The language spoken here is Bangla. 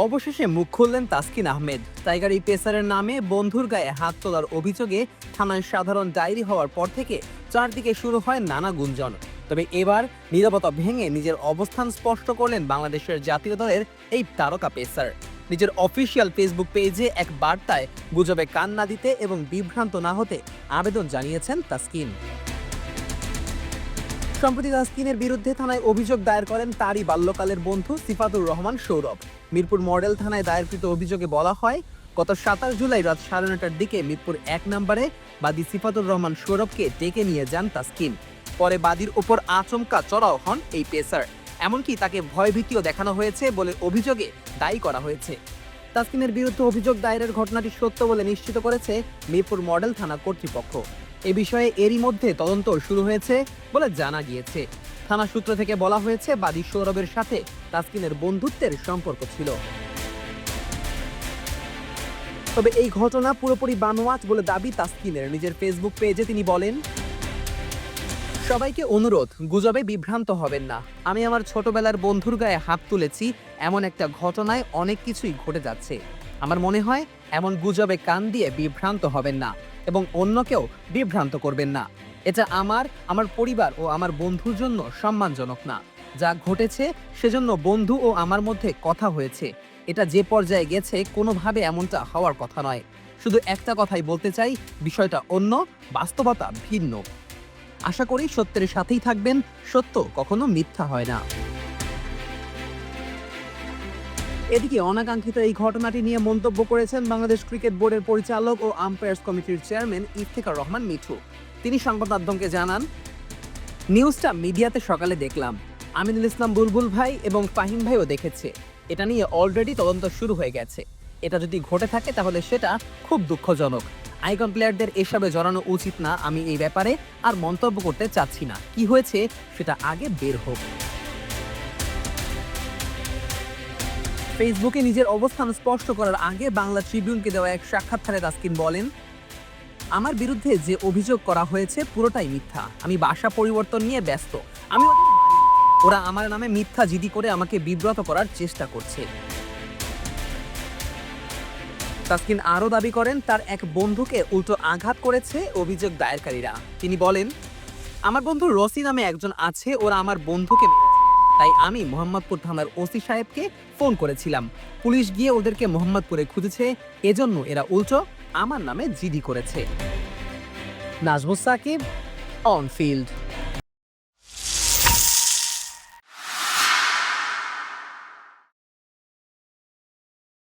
অবশেষে মুখ খুললেন তাসকিন আহমেদ। টাইগার এই পেসারের নামে বন্ধুর গায়ে হাত তোলার অভিযোগে থানায় সাধারণ ডায়েরি হওয়ার পর থেকে চারদিকে শুরু হয় নানা গুঞ্জন। তবে এবার নীরবতা ভেঙে নিজের অবস্থান স্পষ্ট করলেন বাংলাদেশের জাতীয় দলের এই তারকা পেসার। নিজের অফিসিয়াল ফেসবুক পেজে এক বার্তায় গুজবে কান না দিতে এবং বিভ্রান্ত না হতে আবেদন জানিয়েছেন তাসকিন। সম্প্রতি তাসকিনের বিরুদ্ধে থানায় অভিযোগ দায়ের করেন তারই বাল্যকালের বন্ধু সিফাতুর রহমান সৌরভ। মিরপুর মডেল থানায় দায়েরকৃত অভিযোগে বলা হয়, গত সাতাশ জুলাই রাত সাড়ে নটার দিকে মিরপুর এক নম্বরে বাদী সিফাতুর রহমান সৌরভকে ডেকে নিয়ে যান তাসকিন। পরে বাদীর ওপর আচমকা চড়াও হন এই পেসার। এমনকি তাকে ভয়ভীতিও দেখানো হয়েছে বলে অভিযোগে দায়ী করা হয়েছে। তাসকিনের বিরুদ্ধে অভিযোগ দায়েরের ঘটনাটি সত্য বলে নিশ্চিত করেছে মিরপুর মডেল থানা কর্তৃপক্ষ। এ বিষয়ে এরই মধ্যে তদন্ত শুরু হয়েছে বলে জানা গিয়েছে। থানা সূত্র থেকে বলা হয়েছে, বাদী সৌরভের সাথে তাসকিনের বন্ধুত্বের সম্পর্ক ছিল। তবে এই ঘটনা পুরোপুরি বানোয়াট বলে দাবি তাসকিনের। নিজের ফেসবুক পেজে তিনি বলেন, সবাইকে অনুরোধ, গুজবে বিভ্রান্ত হবেন না। আমি আমার ছোটবেলার বন্ধুর গায়ে হাত তুলেছি, এমন একটা ঘটনায় অনেক কিছুই ঘটে যাচ্ছে। আমার মনে হয়, এমন গুজবে কান দিয়ে বিভ্রান্ত হবেন না। এবং অন্যকেও বিভ্রান্ত করবেন না। এটা আমার আমার পরিবার ও আমার বন্ধুর জন্য সম্মানজনক না। যা ঘটেছে সেজন্য বন্ধু ও আমার মধ্যে কথা হয়েছে। এটা যে পর্যায়ে গেছে কোনোভাবে এমনটা হওয়ার কথা নয়। শুধু একটা কথাই বলতে চাই, বিষয়টা অন্য, বাস্তবতা ভিন্ন। আশা করি সত্যের সাথেই থাকবেন, সত্য কখনো মিথ্যা হয় না। এদিকে অনাকাঙ্ক্ষিত এই ঘটনাটি নিয়ে মন্তব্য করেছেন বাংলাদেশ ক্রিকেট বোর্ডের পরিচালক ও আম্পায়ার্স কমিটির চেয়ারম্যান ইফতেখার রহমান মিঠু। তিনি সংবাদ মাধ্যমকে জানান, নিউজটা মিডিয়াতে সকালে দেখলাম। আমিনুল ইসলাম বুলবুল ভাই এবং ফাহিম ভাইও দেখেছে। এটা নিয়ে অলরেডি তদন্ত শুরু হয়ে গেছে। এটা যদি ঘটে থাকে তাহলে সেটা খুব দুঃখজনক। আইকন প্লেয়ারদের এসবে জড়ানো উচিত না আমি এই ব্যাপারে আর মন্তব্য করতে চাচ্ছি না। কি হয়েছে সেটা আগে বের হোক। ফেসবুকে নিজের অবস্থান স্পষ্ট করার আগে বাংলা ট্রিবিউনকে দেওয়া এক সাক্ষাৎকারে তাসকিন বলেন, আমার বিরুদ্ধে যে অভিযোগ করা হয়েছে পুরোটাই মিথ্যা। আমি বাসা পরিবর্তন নিয়ে ব্যস্ত। আমি ওরা আমার নামে মিথ্যা জিডি করে আমাকে বিব্রত করার চেষ্টা করছে। তাসকিন আরও দাবি করেন, তার এক বন্ধুকে উল্টো আঘাত করেছে অভিযোগ দায়েরকারীরা। তিনি বলেন, আমার বন্ধু রসি নামে একজন আছে, ওরা আমার বন্ধুকে। তাই আমি মোহাম্মদপুর থানার ওসি সাহেবকে ফোন করেছিলাম। পুলিশ গিয়ে ওদেরকে মোহাম্মদপুরে খুঁজেছে, এজন্য এরা উল্টো আমার নামে জিডি করেছে। Najmus Shakib on field